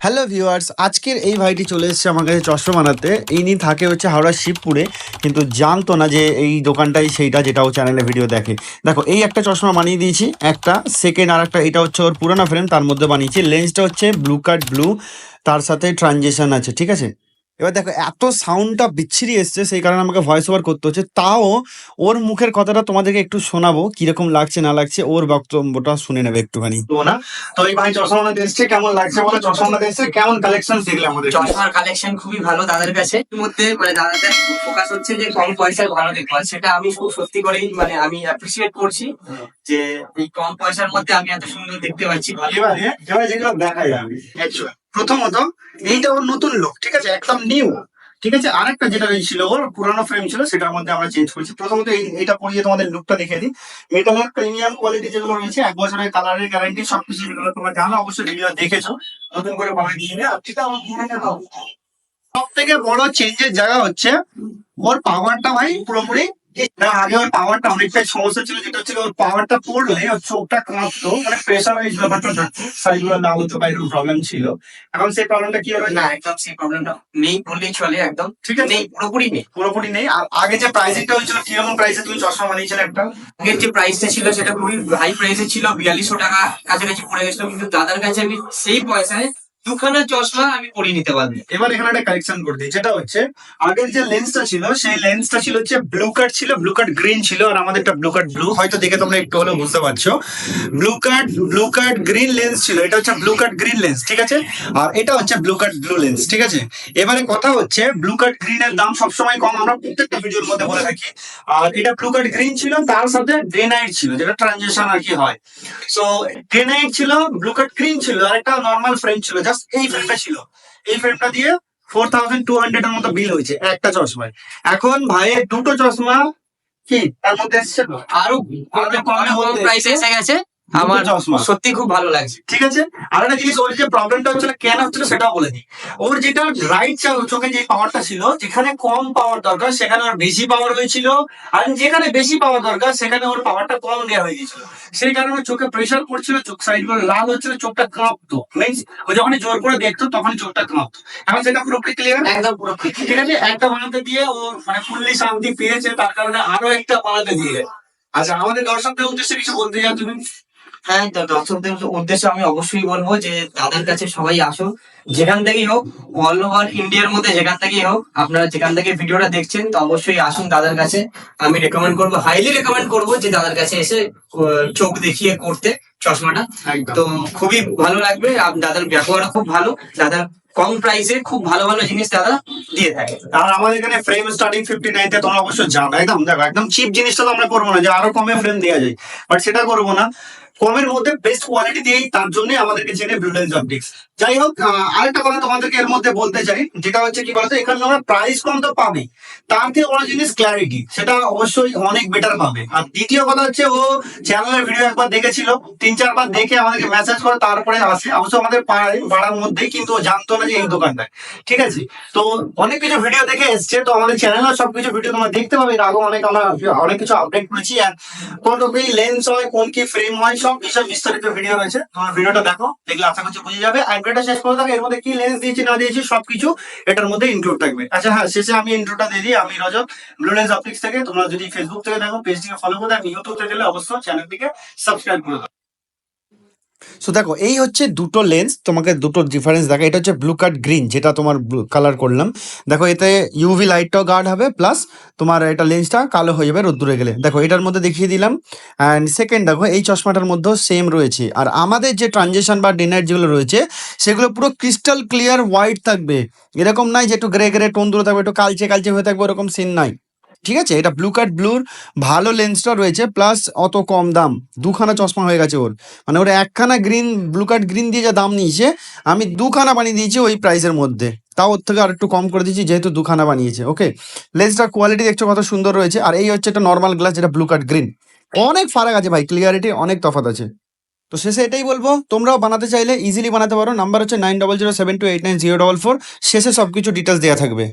Hello viewers আজকের এই ভাইটি চলে এসেছে আমার কাছে চশমা বানাতে। এই নিয়ে থাকে হচ্ছে হাওড়া শিবপুরে, কিন্তু জানতো না যে এই দোকানটাই সেইটা যেটা ও চ্যানেলে ভিডিও দেখে। দেখো, এই একটা চশমা বানিয়ে দিয়েছি, একটা সেকেন্ড আর একটা, এটা হচ্ছে ওর পুরোনো ফ্রেম তার মধ্যে বানিয়েছি। লেন্সটা হচ্ছে ব্লু কাট ব্লু তার সাথে ট্রানজেকশন আছে, ঠিক আছে? এবার দেখো এত সাউন্ডটা বিচ্ছিরি এসছে সেই কারণে আমাকে ভয়েস ওভার করতে হচ্ছে। তাও ওর মুখের কথাটা তোমাদেরকে একটু শোনাবো কীরকম লাগছে না লাগছে ওর বক্তব্যটা শুনে নেবে একটুখানি। তো না তো এই ভাই চশমা এসছে কেমন লাগছে বলে? চশমা এসছে কেমন কালেকশন দেখলে আমাদের? চশমার কালেকশন খুবই ভালো দাদার কাছে। মধ্যে মানে দাদাদের ফোকাস হচ্ছে যে কম পয়সায় ভালো দেখতে সেটা আমি খুব সত্যি করেই মানে আমি অ্যাপ্রিসিয়েট করছি যে এই কম পয়সার মধ্যে আমি এত সুন্দর দেখতে পাচ্ছি। ভালো এবারে যেগুলো দেখা যাবে. প্রথমত, এইটা ওর নতুন লোক ঠিক আছে? একদম নিউ ঠিক আছে? আরেকটা যেটা ছিল ওর, পুরানো ফ্রেম ছিল, সেটার মধ্যে আমরা চেঞ্জ করেছি। প্রথমত এটা পরিয়ে তোমাদের লুকটা দেখে দিই। এটা মেটালের প্রিমিয়াম কোয়ালিটি যেগুলো রয়েছে, এক বছরের কালারের গ্যারান্টি সবকিছু যেগুলো তোমরা জানো, অবশ্যই ভিডিও দেখেছ। নতুন করে বানিয়ে দিয়ে আর সেটা আমার সব থেকে বড় চেঞ্জের জায়গা হচ্ছে, ওর পাওয়ারটা ভাই পুরোপুরি আগে ওর পাওয়ারটা অনেকটাই সমস্যা ছিল যেটা হচ্ছে ওর পাওয়ারটা পড়লে ওর চোখটা কাঁপতো মানে প্রেশারাইজ ব্যাপারটা সাইডগুলো না হতো বা এরকম প্রবলেম ছিল। এখন সেই প্রবলেমটা কি হবে? না একদম সেই প্রবলেমটা নেই বললেই চলে একদম ঠিক আছে। নেই পুরোপুরি নেই। পুরোপুরি নেই। আর আগে যে প্রাইসিংটা হয়েছিল কীরকম প্রাইসে তুমি চশমা বানিয়েছিলে একটা? আগের যে প্রাইসটা ছিল সেটা খুবই হাই প্রাইসে ছিল বিয়াল্লিশশো টাকা কাছাকাছি পড়ে গেছিল কিন্তু দাদার কাছে আমি সেই পয়সায় দুখানা চশমা আমি পরিয়ে নিতে পারব। এবার এখানে একটা কালেকশন করে যেটা হচ্ছে, আগের যে লেন্সটা ছিল, সেই লেন্সটা ছিল হচ্ছে ব্লু কাট ছিল ব্লু কাট গ্রিন ছিল, আর আমাদেরটা ব্লু কাট ব্লু হয়তো দেখে তোমরা একটু হলেও বুঝতে পারছ। Blue cut blue cut green lens ছিল, এটা হচ্ছে ব্লু কাট গ্রিন লেন্স ঠিক আছে? আর এটা হচ্ছে ব্লু কাট ব্লু লেন্স ঠিক আছে? এবারে কথা হচ্ছে ব্লু কাট গ্রিন এর দাম সবসময় কম, আমরা প্রত্যেকটা ভিডিওর মধ্যে বলে থাকি। আর এটা ব্লু কাট গ্রিন ছিল, তার সাথে ডে নাইট ছিল, যেটা ট্রানজেকশন আর কি হয়। সো ডে নাইট ছিল ব্লু কাট গ্রিন ছিল, আর একটা নর্মাল ফ্রেম ছিল জাস্ট এই ফ্রেমটা ছিল। এই ফ্রেমটা দিয়ে ফোর থাউজেন্ড টু হান্ড্রেড এর মতো বিল হয়েছে একটা চশমায়। এখন ভাইয়ের দুটো চশমা কি? তার মধ্যে এসছে আরও কমে প্রাইসে এসে গেছে। আমার সত্যি খুব ভালো লাগছে। ঠিক আছে? আর একটা জিনিস ওর যে প্রবলেমটা হচ্ছিল কেন হচ্ছিল সেটাও বলে দিই। ওর যেটা রাইট চোখে যে পাওয়ারটা ছিল যেখানে কম পাওয়ার দরকার সেখানে ওর বেশি পাওয়ার হয়েছিল। আর যেখানে বেশি পাওয়ার দরকার সেখানে ওর পাওয়ারটা কম দেওয়া হয়ে গেছিল সেই কারণে চোখে প্রেশার পড়ছিল চোখ সাইড করে লাল হচ্ছিল চোখটা কাঁপতো মিনস ও যখন জোর করে দেখতো তখন চোখটা কাঁপতো এখন সেটা পুরোপুরি ক্লিয়ার একদম পুরো ঠিক আছে? একটা বানাতে দিয়ে ও মানে ফুললি শান্তি পেয়েছে তার কারণে আরও একটা বানাতে দিয়ে। আচ্ছা আমাদের দর্শকদের উদ্দেশ্যে কিছু বলতে চাও তুমি? হ্যাঁ তো দর্শকদের উদ্দেশ্যে আমি অবশ্যই বলব যে দাদার কাছে সবাই আসুন যেখান থেকেই হোক অল ওভার ইন্ডিয়ার মধ্যে যেখান থেকেই হোক আপনারা যেখান থেকে ভিডিওটা দেখছেন তো অবশ্যই আসুন দাদার কাছে। আমি রেকমেন্ড করব হাইলি রেকমেন্ড করব যে দাদার কাছে এসে চোখ দেখিয়ে করতে চশমাটা। তো খুবই ভালো লাগবে দাদার ব্যবহার খুব ভালো দাদার কম প্রাইসে খুব ভালো ভালো জিনিস দাদা দিয়ে থাকে। আর আমাদের এখানে ফ্রেম স্টার্টিং ফিফটি নাইনতে তোমরা অবশ্যই জানো একদম দেখো একদম চিপ জিনিসটা তো আমরা করব না যে আরও কমে ফ্রেম দেওয়া যায়। বাট সেটা করব না। কমের মধ্যে বেস্ট কোয়ালিটি দিয়েই তার জন্য আমাদেরকে চেনে ব্লুলেন্স অপটিক্স যাই হোক আরেকটা কথা তোমাদেরকে এর মধ্যে বলতে চাই, যেটা হচ্ছে কি বলতো, এখানে আমরা প্রাইস কম তো পাবে, তার থেকে বড় জিনিস ক্ল্যারিটি সেটা অবশ্যই অনেক বেটার পাবে। আর দ্বিতীয় কথা হচ্ছে, ও চ্যানেলের ভিডিও একবার দেখেছিল, তিন চারবার দেখে আমাদেরকে মেসেজ করে, তারপরে আসে, অবশ্য আমাদের পাড়ায়, পাড়ার মধ্যেই কিন্তু ও জানতো না যে এই দোকানটায়, ঠিক আছে? তো অনেক কিছু ভিডিও দেখে এসছে, তো আমাদের চ্যানেলে সবকিছু ভিডিও তোমরা দেখতে পাবে, এর আগেও অনেক আমরা অনেক কিছু আপডেট করেছি, আর কোন কি লেন্স হয়, কোন কি ফ্রেম হয়, সব বিষয় বিস্তারিত ভিডিও রয়েছে, তোমার ভিডিওটা দেখো, দেখলে আশা করছি বুঝে যাবে আর ভিডিওটা শেষ করে থাকো এর মধ্যে কি লেন্স দিয়েছি, না দিয়েছি, সবকিছু এটার মধ্যে ইনক্লুড থাকবে। আচ্ছা হ্যাঁ শেষে আমি ইন্ট্রোটা দিয়ে দিই। আমি রজত ব্লু লেন্স অপটিক্স থেকে। তোমরা যদি ফেসবুক থেকে দেখো পেজটিকে ফলো করে আমি ইউটিউব থেকে অবশ্যই চ্যানেলটিকে সাবস্ক্রাইব করে দাও। সো দেখো, এই হচ্ছে দুটো লেন্স তোমাকে দুটো ডিফারেন্স দেখা এটা হচ্ছে ব্লু কাট গ্রিন যেটা তোমার কালার করলাম। দেখো, এতে ইউভি লাইটটাও গার্ড হবে প্লাস তোমার এটা লেন্সটা কালো হয়ে যাবে রোদ্দুরে গেলে। দেখো, এটার মধ্যে দেখিয়ে দিলাম। অ্যান্ড সেকেন্ড দেখো, এই চশমাটার মধ্যেও সেম রয়েছে। আর আমাদের যে ট্রানজেকশন বা ডিনার যেগুলো রয়েছে, সেগুলো পুরো ক্রিস্টাল ক্লিয়ার হোয়াইট থাকবে। এরকম নাই যে একটু গ্রে গ্রে টোন দূরে থাকবে, একটু কালচে কালচে হয়ে থাকবে, ওরকম সিন নাই ঠিক আছে? এটা ব্লু কাট ব্লুর ভালো লেন্সটা রয়েছে প্লাস অত কম দাম। দুখানা চশমা হয়ে গেছে ওর। মানে ওর একখানা গ্রিন ব্লু কাট গ্রিন দিয়ে যা দাম নিয়েছে, আমি দুখানা বানিয়ে দিয়েছি ওই প্রাইসের মধ্যে। তাও ওর থেকে আর একটু কম করে দিয়েছি, যেহেতু দুখানা বানিয়েছে। ওকে লেন্সটার কোয়ালিটি দেখছ কত সুন্দর রয়েছে, আর এই হচ্ছে একটা নর্মাল গ্লাস যেটা ব্লু কাট গ্রিন অনেক ফারাক আছে ভাই ক্লিয়ারিটি অনেক তফাৎ আছে। তো শেষে এটাই বলব, তোমরাও বানাতে চাইলে ইজিলি বানাতে পারো। নাম্বার হচ্ছে nine double zero seven two eight nine zero double four শেষে সব কিছু ডিটেলস দেওয়া থাকবে।